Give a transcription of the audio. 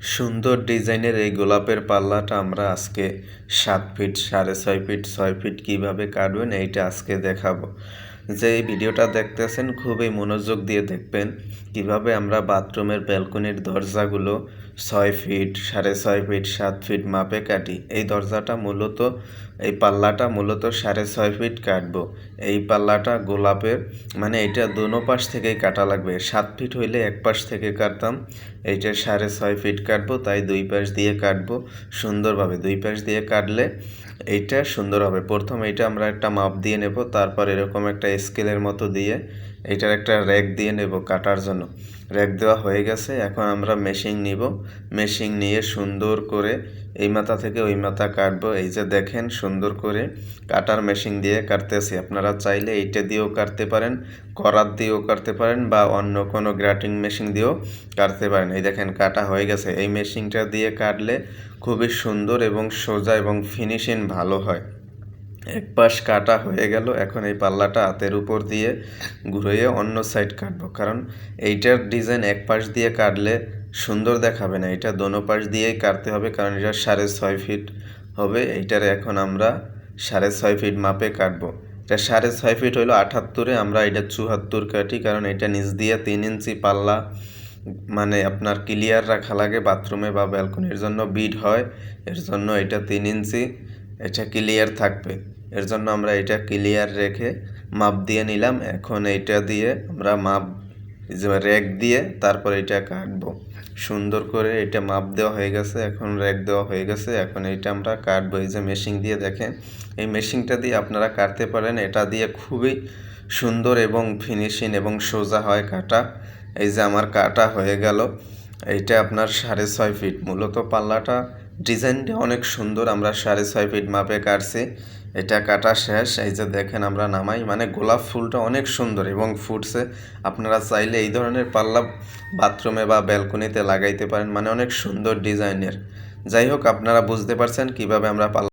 সুন্দর ডিজাইনের এই গোলাপের পাল্লাটা আমরা আজকে সাত ফিট, সাড়ে ছয় ফিট ছয় ফিট কীভাবে কাটবেন এইটা আজকে দেখাবো। যে এই ভিডিওটা দেখতেছেন, খুবই মনোযোগ দিয়ে দেখবেন। কীভাবে আমরা বাথরুমের ব্যালকনির দরজাগুলো ছয় ফিট, সাড়ে ছয় ফিট, সাত ফিট মাপে কাটি। এই দরজাটা মূলত, এই পাল্লাটা মূলত সাড়ে ছয় ফিট কাটবো। এই পাল্লাটা গোলাপের মানে এটা দোনো পাশ থেকেই কাটা লাগবে। সাত ফিট হইলে এক পাশ থেকে কাটতাম, এইটা সাড়ে ছয় ফিট কাটবো, তাই দুই পাশ দিয়ে কাটবো। সুন্দরভাবে দুই পাশ দিয়ে কাটলে এইটা সুন্দর হবে। প্রথম এইটা আমরা একটা মাপ দিয়ে নেব, তারপর এরকম একটা স্কেলের মতো দিয়ে এটার একটা র্যাক দিয়ে নেব কাটার জন্য। র্যাক দেওয়া হয়ে গেছে, এখন আমরা মেশিন নিব। মেশিন নিয়ে সুন্দর করে এই মাথা থেকে ওই মাথা কাটবো। এই যে দেখেন, সুন্দর করে কাটার মেশিন দিয়ে কাটতেছি। আপনারা চাইলে এইটা দিয়েও কাটতে পারেন, করাত দিয়েও কাটতে পারেন বা অন্য কোনো গ্রাটিং মেশিন দিয়েও কাটতে পারেন। এই দেখেন, কাটা হয়ে গেছে। এই মেশিনটা দিয়ে কাটলে খুবই সুন্দর এবং সোজা এবং ফিনিশিং ভালো হয়। এক পাশ কাটা হয়ে গেল। এখন এই পাল্লাটা হাতের উপর দিয়ে ঘুরিয়ে অন্য সাইড কাটবো। কারণ এইটার ডিজাইন এক পাশ দিয়ে কাটলে সুন্দর দেখাবে না। এটা দোনো পাশ দিয়েই কাটতে হবে, কারণ এটা সাড়ে ছয় ফিট হবে। এইটার এখন আমরা সাড়ে ছয় ফিট মাপে কাটবো। এটা সাড়ে ছয় ফিট হইল আটাত্তরে, আমরা এটা চুহাত্তর কাটি, কারণ এটা নিচ দিয়ে তিন ইঞ্চি পাল্লা মানে আপনার ক্লিয়ার রাখা লাগে বাথরুমে বা ব্যালকনির জন্য বিড হয়, এর জন্য এটা তিন ইঞ্চি, এটা ক্লিয়ার থাকবে। এর জন্য আমরা এটা ক্লিয়ার রেখে মাপ দিয়ে নিলাম। এখন এইটা দিয়ে আমরা মাপ, যে র্যাক দিয়ে তারপর এটা কাটবো। সুন্দর করে এটা মাপ দেওয়া হয়ে গেছে, এখন র্যাক দেওয়া হয়ে গেছে। এখন এটা আমরা কাটবো এই যে মেশিন দিয়ে দেখেন, এই মেশিনটা দিয়ে আপনারা কাটতে পারেন। এটা দিয়ে খুবই সুন্দর এবং ফিনিশিং এবং সোজা হয় কাটা। এই যে আমার কাটা হয়ে গেল। এইটা আপনার সাড়ে ছয় ফিট মূলত পাল্লাটা ডিজাইনটা অনেক সুন্দর, আমরা সাড়ে ছয় ফিট মাপে কাটছি। এটা কাটা শেষ, এই যে দেখেন আমরা নামাই মানে গোলাপ ফুলটা অনেক সুন্দর এবং ফুটছে। আপনারা চাইলে এই ধরনের পাল্লা বাথরুমে বা ব্যালকনিতে লাগাইতে পারেন মানে অনেক সুন্দর ডিজাইনের। যাই হোক, আপনারা বুঝতে পারছেন কীভাবে আমরা পাল্লা